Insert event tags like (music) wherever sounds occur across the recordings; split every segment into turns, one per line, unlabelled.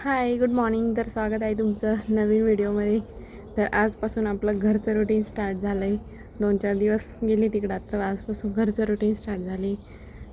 Hi good morning. तर स्वागत आहे तुमचं नवीन व्हिडिओमध्ये. तर आजपासून आपलं घरचं रुटीन स्टार्ट झालं आहे दोन चार दिवस गेले तिकडं तर आजपासून घरचं रुटीन स्टार्ट झाले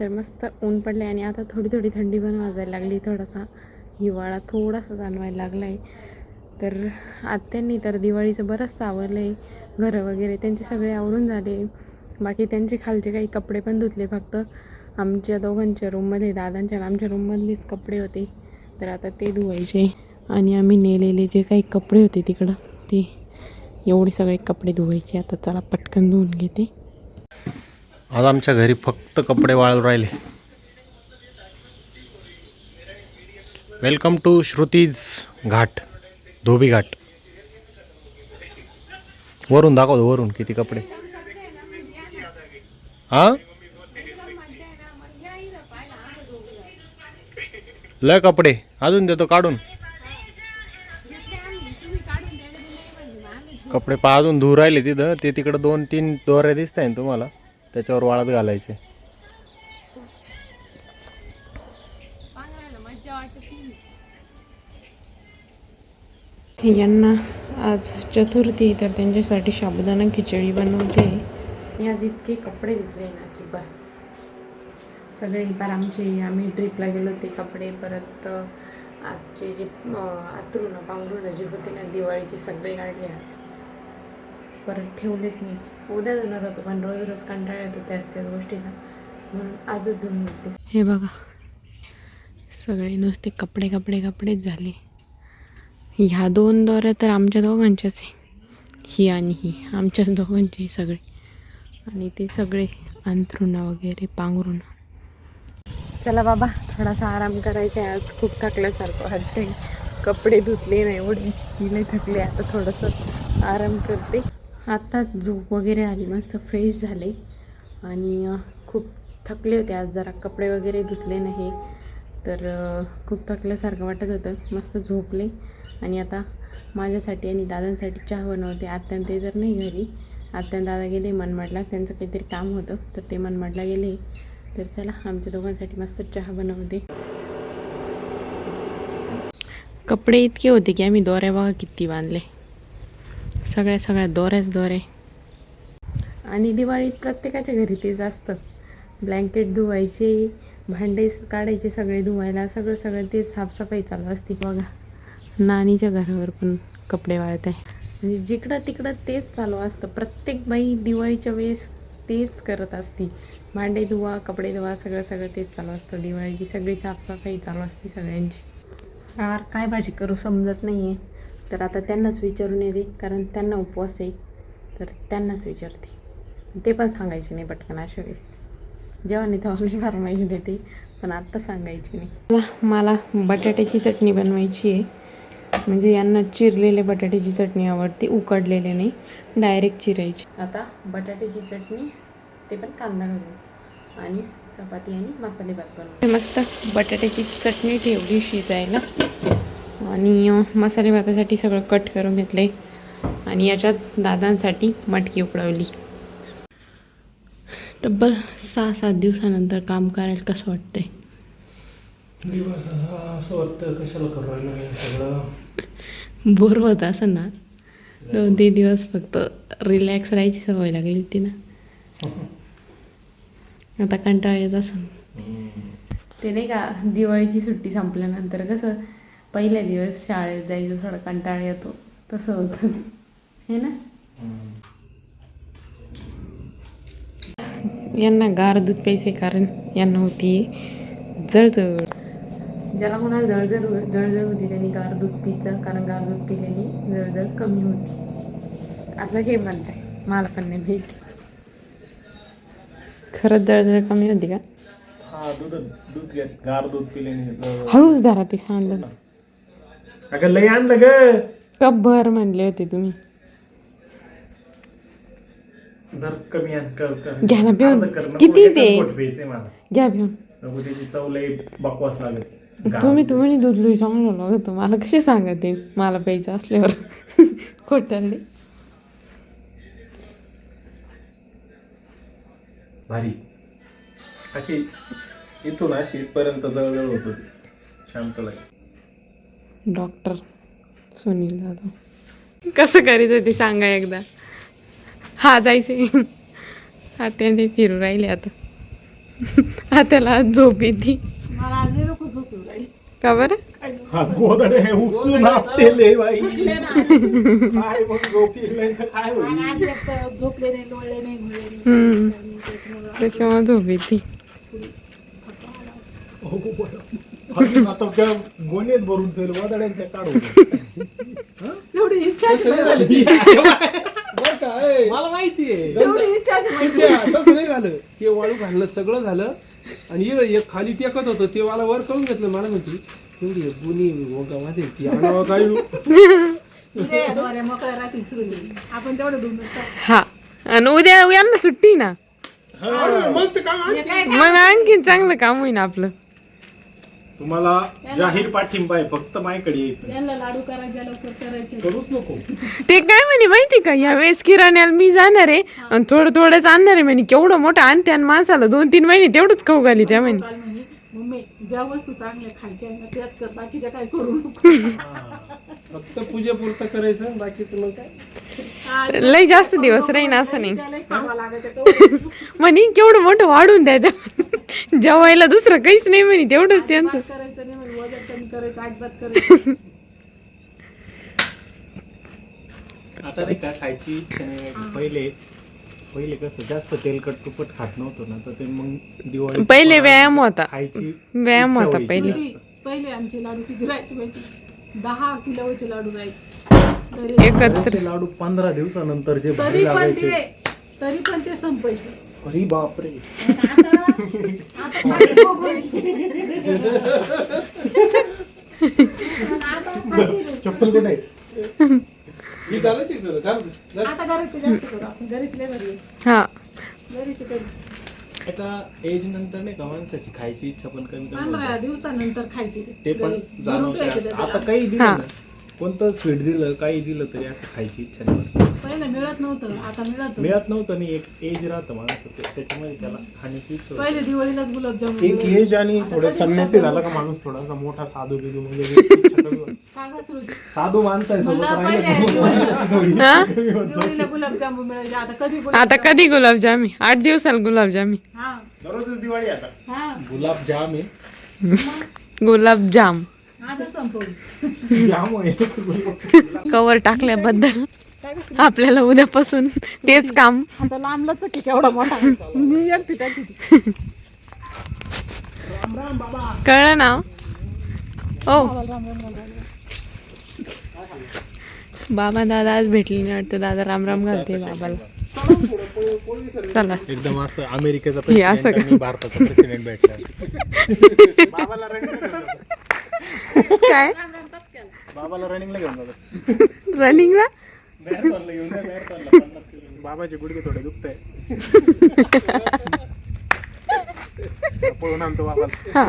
तर मस्त ऊन पडले आणि आता थोडी थोडी थंडी पण वाजायला लागली थोडासा हिवाळा थोडासा जाणवायला लागला आहे तर आत्यांनी तर दिवाळीचं बरंच सावरलं आहे घरं वगैरे त्यांचे सगळे आवरून झाले. बाकी त्यांचे खालचे काही कपडे पण धुतले फक्त. आमच्या दोघांच्या रूममध्ये दादांच्या आमच्या रूममधलेच कपडे होते. तर आता ते धुवायचे आणि आम्ही नेलेले जे काही कपडे होते तिकडं ते एवढे सगळे कपडे धुवायचे. आता चला पटकन धुवून घेते.
आज आमच्या घरी फक्त कपडे वाळू राहिले. वेलकम टू श्रुतीज घाट धोबी घाट वरून दाखवतो वरून किती कपडे. हां? लय कपडे. अजून देतो काढून. कपडे पा अजून धूर राहिले तिथं. ते तिकडं दोन तीन दोऱ्या दिसत आहे तुम्हाला. त्याच्यावर वाळत घालायचे.
यांना आज चतुर्थी तर त्यांच्यासाठी साबुदाणा खिचडी बनवते. आज इतके कपडे धुतले ना की बस. सगळे पर आमचे आम्ही ट्रिपला गेलो ते कपडे परत आजचे जे आतरून पांघरून जे होते ना दिवाळीचे सगळे काढले आज. परत ठेवलेच नाही. उद्या धुणार होतो पण रोज रोज कंटाळा येतो त्याच त्याच गोष्टीचा. म्हणून आजच धुवून घेते हे बघा. सगळे नुसते कपडे कपडे कपडेच झाले. ह्या दोन दोऱ्या तर आमच्या दोघांच्याच आहे. ही आणि ही. आमच्या दोघांचे सगळे. आणि ते सगळे अंथरुणा वगैरे पांघरुणा. चला बाबा थोडासा आराम करायचा आहे. आज खूप थकल्यासारखं वाटते कपडे धुतले नाही एवढे. नाही थकले आता थोडंसं आराम करते. आत्ता झोप वगैरे आली. मस्त फ्रेश झाले. आणि खूप थकले होते आज. जरा कपडे वगैरे धुतले नाही. तर खूप थकल्यासारखं वाटत होतं. मस्त झोपले. आणि आता माझ्यासाठी आणि दादांसाठी चहा बनवते. आत्यान ते तर नाही घरी. आत्यान दादा गेले मनमाडला. त्यांचं काहीतरी काम होतं. तर ते मनमाडला गेले. तर चला आमच्या दोघांसाठी मस्त चहा बनवते कपडे इतके होते की आम्ही दोऱ्या बघा किती बांधले. सगळ्या सगळ्या दोऱ्याच दोरे. आणि दिवाळीत प्रत्येकाच्या घरी तेच असतं. ब्लँकेट धुवायचे भांडे काढायचे सगळे धुवायला सगळं सगळं तेच साफसफाई चालू असते बघा. नानीच्या घरावर पण कपडे वाळत आहे. म्हणजे जिकडं तिकडं तेच चालू असतं. प्रत्येक बाई दिवाळीच्या वेळेस तेच करत असते. भांडे धुवा कपडे धुवा सगळं सगळं तेच चालू असतं. दिवाळीची सगळी साफसफाई चालू असते सगळ्यांची. यार काय भाजी करू समजत नाही आहे तर आता त्यांनाच विचारून येते कारण त्यांना उपवास आहे. तर त्यांनाच विचारते. ते पण सांगायचे नाही पटकन अशा वेळेस. जेव्हा नाही तेव्हा मी फरमाईश देते पण आत्ता सांगायची नाही. मला मला बटाट्याची चटणी बनवायची आहे. म्हणजे यांना चिरलेले बटाट्याची चटणी आवडते उकडलेले नाही डायरेक्ट चिरायची. आता बटाट्याची चटणी ते पण कांदा घालून आणि चपाती आणि मसाले भात बनवून. मस्त बटाट्याची चटणी ठेवली शिजायला. आणि मसाले भातासाठी सगळं कट करून घेतले आणि याच्यात दादांसाठी मटकी उकडवली तब्बल सहा सात दिवसानंतर काम करायला कसं वाटतंय?
दिवस असं वाटतं कशाला करू राहिलो सगळं?
बोर होत असं ना? दोन तीन दिवस फक्त रिलॅक्स राहायची सवय लागली होती ना? (laughs) आता कंटाळा येत असं ते नाही का दिवाळीची सुट्टी संपल्यानंतर कसं पहिल्या दिवस शाळेत जायचं थोडा कंटाळा येतो तसं होतं. हे ना? यांना गार दूध प्यायचे कारण यांना होती जळजळ. ज्याला कोणाला जळजळ जळजळ होती त्यांनी गार दूध पितं कारण गार दूध पिल्याने जळजळ कमी होती. असं हे म्हणताय मला पण नाही माहिती. खरंच जळजळ कमी होती का?
हा दूध दूध घ्या गार दूध पिल्याने
हळूच धरा ते सांडलं.
अगं लय आणलं ग.
कप भर म्हणले होते तुम्ही.
दर कमी आण कर कर.
घ्या ना पिऊन.
अर्ध कर, नको
किती
एकच
ते?
घोट प्यायचंय मला.
घ्या घेऊन
नको त्याची चव लय बकवास लागत गार
तुम्ही
दूध.
तुम्ही दूध लुई चांगलं लागत. मला कसे सांगते? मला प्यायचं असल्यावर. (laughs) खोटरले
भारी. अशी इथून अशी इथपर्यंत जवळजवळ होत होती शांत लागे.
डॉक्टर सुनील जाधव. कसं करीत होती सांगा एकदा. हा जायचे. आता ते फिरू राहिले आता. आत्याला आज झोप येते. का बरं?
आज गोदडे उचून आपटेले बाई. काय मग झोपील काय होईल?
झोपले नाही लोळले नाही मुळे नाही.
हम्म. त्याच्यामुळे झोप येते
अजून आता त्या गोणीत भरून ठेवलं गोदड्यात त्या काढून
एवढी इच्छा
मला माहितीये
एवढी इच्छा
तसं नाही झालं. ते वाळू घाललं सगळं झालं. आणि हे एक खाली टेकत होतं ते मला वर करून घेतलं मला म्हणते. एवढी बुनी माझे ती आणावं काय
मोकळ्या राहतील सुरू आपण तेवढं दोन
हा. आणि उद्या यांना सुट्टी ना?
मग
आणखीन चांगलं काम होईन आपलं.
तुम्हाला जाहीर पाठिंबा आहे फक्त माझ्याकडे यायचं.
यांना लाडू करायचे लवकर करायचे.
करूच नको.
ते काय म्हणे माहिती का? या वेळेस किराण्याला मी जाणार आहे आणि थोडं थोडंच आणणार आहे म्हणे. केवढं मोठं आणते आणि माणसाला दोन तीन महिने तेवढंच खाऊ घाली त्या म्हणे.
ज्या वस्तू चांगल्या खायच्या ना त्याच कर बाकीच्या काय करू नको.
फक्त पूजेपुरतं करायचं बाकीचं मग काय?
लय जास्त दिवस राहीन असं नाही.
त्याला खावा लागत
म्हणे केवढं मोठं वाढून द्या त्या जेवायला दुसरं काहीच नाही म्हणे तेवढंच त्यांचं.
करायचं नाही म्हणजे वजन कमी करायचं अजिबात करायचं
आता नाही का खायची. पहिले पहिले कसं जास्त तेलकट तुपट खात नव्हतो ना तर ते मग दिवाळी
पहिले व्यायाम होता
खायची
व्यायाम
इच्छा
होता
व्हायची
पहिले
पहिले पहिले आमचे लाडू किती राहायचे माहिती दहा किलोचे लाडू राहायचे तरी
एकत्र.
लाडू पंधरा दिवसानंतर जे भारी
तरी पण
लागायचे
ते तरी पण ते संपायचे
अरे बापरे चप्पल कुठे आहे?
आता घराचे जास्त करू आपण घरीतले घरी
हा
घरीचे करू
एका एज नंतर नाही का माणसाची खायची इच्छा पण कमी कमी होते.
पंधरा दिवसानंतर खायचे
ते पण. जाणवते आता. काही दिलं
हा.
ना कोणतं स्वीट दिलं काही दिलं तरी असं खायची इच्छा नाही.
पहिलं मिळत नव्हतं आता मिळत
मिळत नव्हतं आणि एक एज राहतं माणूस त्याच्यामध्ये त्याला खाण्याची.
पहिले दिवाळीलाच गुलाबजामुन
एक एज आणि थोडं संन्यासी झाला का माणूस थोडासा मोठा साधू बिधू म्हणजे इच्छा कमी होते.
सांगा श्रुती.
साधू माणसं आहे सोबत
मला
राहिलं
पहिले
की माणसाची थोडी.
हा?
दिवाळीला गुलाबजामुन मिळायचे आता कधी
आता
गुलाबजामुन
कधी गुलाबजामी आठ दिवसाला गुलाबजामी
हा.
दररोजच दिवाळी आता.
हा.
गुलाब जाम आहे
गुलाबजाम.
आता संपवली.
जाम आहे.
कवर टाकल्याबद्दल. आपल्याला उद्यापासून तेच काम.
आता लांबलाच की केवढा मोठा मी एकटी टाकी
कळलं ना? हो बाबा दादा आज भेटली नाही वाटतं. दादा राम राम घालते बाबाला. चला.
एकदम असं अमेरिकेचा
असं
president आणि भारताचा प्रेसिडेंट भेटला.
काय?
बाबाला रनिंगला घेऊन
रनिंगला (laughs)
मॅरेथॉनला घेऊन जा मॅरेथॉनला पन्नास किलोमीटर. बाबाचे गुडघे थोडे दुखत (laughs) पळून आणतो बाबाला.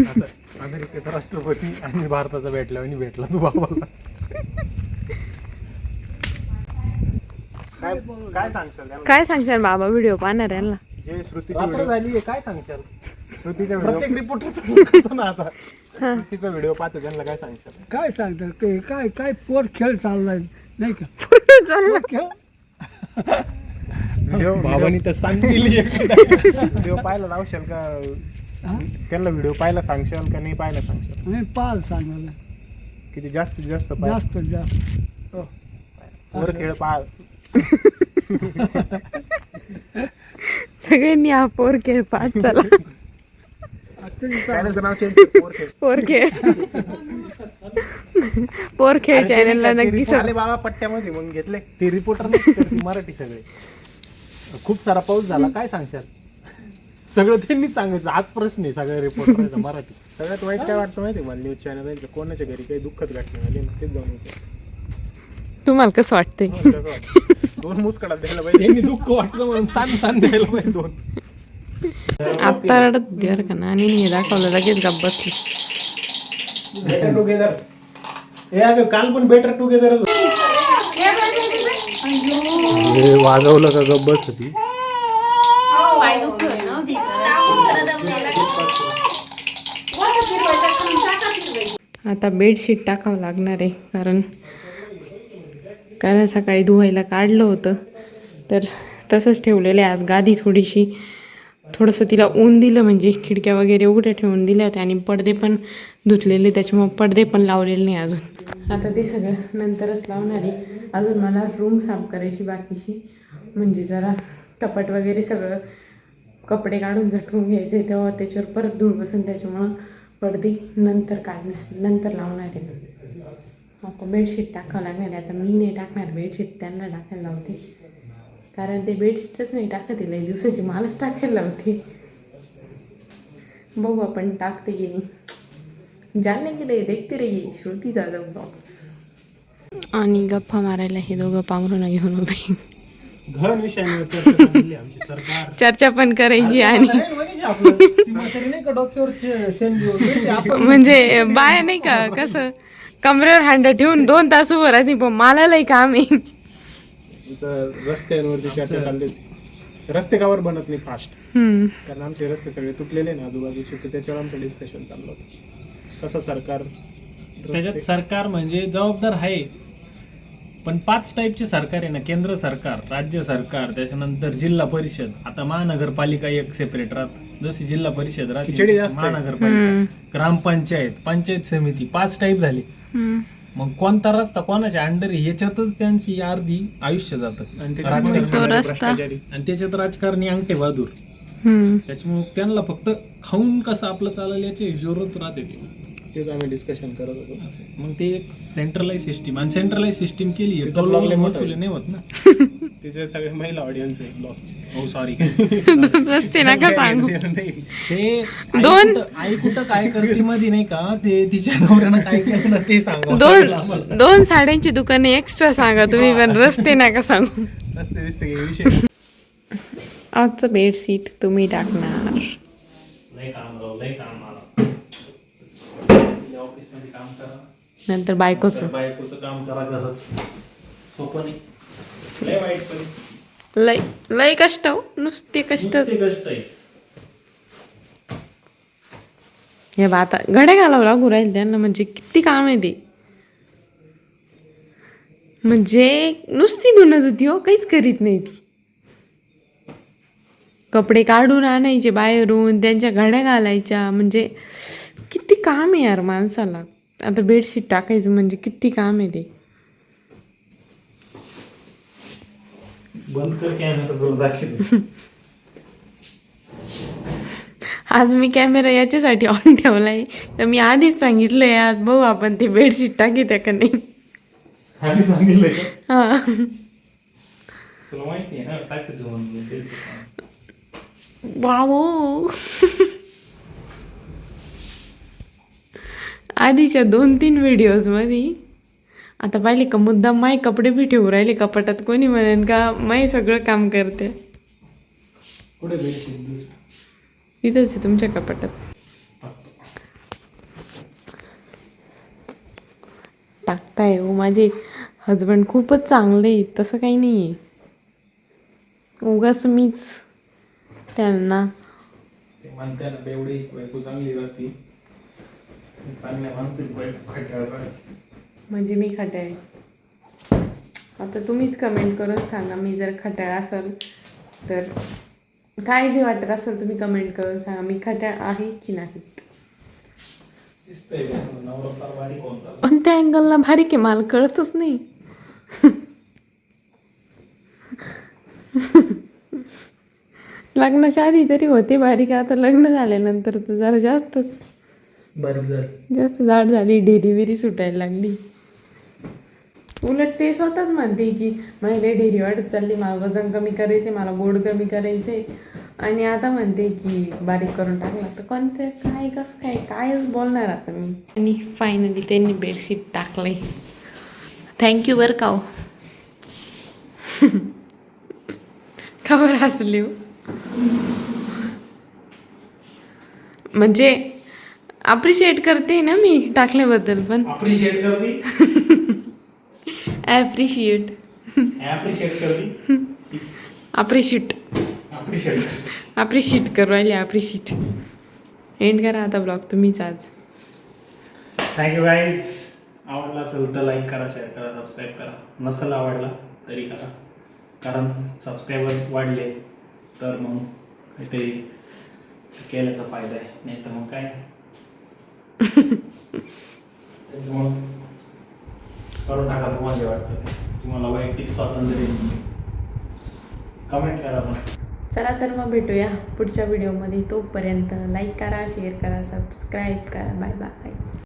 आता अमेरिकेचा राष्ट्रपती आणि भारताचा भेटला आणि भेटला तू बाबाला. काय काय सांगशाल?
काय सांगशाल बाबा? व्हिडिओ पाहणार यांना
जे श्रुतीचे
रात्र
व्हिडिओ
झाली काय सांगशाल?
श्रुतीचा
प्रत्येक
व्हिडिओ
रिपोर्टर
ना श्रुतीचा व्हिडिओ पाहतो त्यांना काय सांगशाल
काय सांगतात ते काय काय पोर खेळ चाललाय नाही का? पोर खेळ?
व्हिडिओ (laughs) बाबांनी तर सांगितली (laughs) व्हिडिओ पाहायला लावशाल का? त्यांना व्हिडिओ पाहायला सांगशाल का नाही पाहायला सांगशाल
आणि पाल सांगायला.
किती जास्तीत जास्त पाहा
जास्त जास्त.
वर खेळ पाहा. (laughs)
सगळ्यांनी हा पोर खेळ पाच चला.
चॅनलचं नाव चेंज कर वर खेळ
पोर खेळ पोर खेळ चॅनलला नक्की
बाबा पट्ट्यामध्ये मग घेतले. ते रिपोर्टर मराठी सगळे.
खूप सारा पाऊस झाला काय सांगशाल?
सगळं त्यांनी सांगायचं. आज प्रश्न आहे सगळ्या रिपोर्टर मराठी. सगळ्यात वाईट काय वाटतं माहिती आहे मला न्यूज चॅनल कोणाच्या घरी काही दुःखद घटना झाली ना तेच जाऊन.
तुम्हाला कसं वाटतंय?
हो. (laughs) दोन मुसकडा द्यायला पाहिजे.
त्यांनी दुःख वाटलं म्हणून सांग सांग द्यायला पाहिजे दोन.
आत्ता रडत होती बरं का ना? आणि हे दाखवलं लगेच गप्प बसली.
बेटर टुगेदर हे अगं काल पण बेटर टुगेदर वाजवलं का गप बस होती
आता बेडशीट टाकावं लागणार आहे कारण कारण सकाळी धुवायला काढलं होतं. तर तसंच ठेवलेलं आहे. आज गादी थोडीशी थोडंसं तिला ऊन दिलं म्हणजे खिडक्या वगैरे उघड्या ठेवून दिल्या होत्या आणि पडदे पण धुतलेले त्याच्यामुळे पडदे पण लावलेले नाही अजून. आता ते सगळं नंतरच लावणार आहे. अजून मला रूम साफ करायची बाकीची. म्हणजे जरा कपाट वगैरे सगळं कपडे काढून झटकून घ्यायचे तेव्हा त्याच्यावर परत धूळ बसून त्याच्यामुळं पडदे नंतर काढणार नंतर लावणार आहे. आता बेडशीट टाकावं लागणार आहे. आता मी नाही टाकणार बेडशीट त्यांना टाकायला लावते. कारण ते बेडशीटच नाही टाकत आहे लई दिवसाची मलाच टाकायला लावते. बघू आपण टाकते की नाही. जाने के लिए देखते रहिए श्रुती जाधव ब्लॉग्स आणि गप्पा मारायला हे दोघं पांघरून घेऊन उभे.
घन विषयांवर चर्चा (laughs) चालली आमची सरकार.
चर्चा पण करायची आणि
नाही का डॉक्टरचे
म्हणजे बाय नाही का कसं कमरेवर हांड ठेवून दोन तास उभं राहते पण मला लई काम आहे.
रस्त्यांवरती चर्चा चालली. होती रस्ते कावर बनत नाही फास्ट
हम्म.
कारण आमचे रस्ते सगळे तुटलेले ना आजूबाजूचे तर त्याच्यावर आमचं डिस्कशन चाललं होतं. कसं सरकार
त्याच्यात सरकार म्हणजे जबाबदार आहे. पण पाच टाईपचे सरकार आहे ना. केंद्र सरकार राज्य सरकार त्याच्यानंतर जिल्हा परिषद. आता महानगरपालिका एक सेपरेट राहत. जशी जिल्हा परिषद राहते. महानगरपालिका. ग्रामपंचायत पंचायत समिती पाच टाईप झाली. मग कोणता रस्ता कोणाच्या अंडर आहे? याच्यातच त्यांची अर्धी आयुष्य जातं.
आणि
राजकारण.
त्याच्यामुळे
तो रस्ता.
भ्रष्टाचारी
आणि त्याच्यात राजकारणी अंगठे बहादूर.
हम्म.
त्याच्यामुळे त्यांना फक्त खाऊन कसं आपलं चालेल याची जरूरत राहते ते.
तेच आम्ही डिस्कशन करत होतो.
असं. मग ते एक सेंट्रलाइज सिस्टीम आणि सेंट्रलाइज सिस्टीम केली
तिथं
तो
problem होत.
वसुली
आहे.
नाही होत ना. (laughs)
तिचे सगळे महिला ऑडियन्स आहे ब्लॉगचे
हो सॉरी
रस्ते नका सांगू.
ते आई
दोन-
कुठं- आई कुठं काय करते मध्ये नाही का? ते तिच्या नवऱ्यानं काय केलं ना ते सांगा.
दोन (laughs) दोन साड्यांची दुकाने एक्स्ट्रा सांगा तुम्ही (laughs) पण रस्ते नका सांगू.
काही विषय
आजचं बेडशीट तुम्ही टाकणार.
काम करा.
नंतर बायकोचं.
बायकोचं काम करा घरात. सोपं नाही. लय वाईट परिस्थिती
लय लय कष्ट हो. नुसते
कष्ट. आहे.
हे बा आता घड्या घालावं लागू राहील त्यांना. म्हणजे किती काम आहे ते. म्हणजे नुसती धुणत होती हो. काहीच करीत नाही ती. कपडे काढून आणायचे बाहेरून. त्यांच्या घड्या घालायच्या. म्हणजे किती काम आहे यार माणसाला. आता बेडशीट टाकायचं म्हणजे किती काम आहे ते. (laughs) आज मी कॅमेरा याच्यासाठी ऑन ठेवलाय. तर मी आधीच सांगितलंय आज बघू आपण ते बेडशीट टाकी त्या का नाही. हा.
तुला (laughs) माहिती आहे ना टाकतो म्हणून
बाबो आधीच्या दोन तीन व्हिडिओजमध्ये आता पाहिले का मुद्दाम माय कपडे बी ठेवू राहिले कपाटात कोणी म्हणेन का माय सगळं काम करते. तिथंच आहे तुमच्या कपाटात टाकताय हो माझे. हजबंड खूपच चांगले तसं काही नाही आहे उगाच मीच त्यांना.
चांगली राहते. चांगल्या
म्हणजे मी खट्याळ आता तुम्हीच कमेंट करून सांगा मी जर खट्याळ असेल तर काय जे वाटत असेल तुम्ही कमेंट करून सांगा मी खट्याळ आहे की नाही पण त्या अँगलला भारी आहे मला कळतच नाही. लग्नाच्या आधी तरी होते बारीक आता लग्न झाल्यानंतर तर जरा जास्तच.
बारीक झाली
जास्त जाड झाली डेरी बिरी सुटायला लागली. उलट ते स्वतःच म्हणते की महिले डेरी वाढत चालली मला वजन कमी करायचे मला गोड कमी करायचे आणि आता म्हणते की बारीक करून टाकला. तर कोणतं काय कसं काय कायच बोलणार आता मी. आणि फायनली त्यांनी बेडशीट टाकलंय. थँक्यू बरं का हो. (laughs) खबर असली हो? म्हणजे अप्रिशिएट करते ना मी टाकल्याबद्दल पण.
अप्रिशिएट करते?
ॲप्रिशिएट
ऍप्रिशिएट करते?
अप्रिशिएट
अप्रिशिएट
अप्रिशिएट करू राहिले अप्रिशिएट एंड करा आता ब्लॉग तुम्हीच आज.
थँक्यू गाईज आवडला असेल तर लाईक करा शेअर करा सबस्क्राईब करा. नसेल आवडला तरी करा. कारण सबस्क्रायबर वाढले तर मग काहीतरी केल्याचा फायदा आहे. नाही तर मग काय? करून टाका तुम्हाला जे वाटतं तुम्हाला वैयक्तिक स्वातंत्र्य कमेंट करा पण
चला तर मग भेटूया पुढच्या व्हिडिओमध्ये तोपर्यंत लाईक करा शेअर करा सबस्क्राईब करा. Bye bye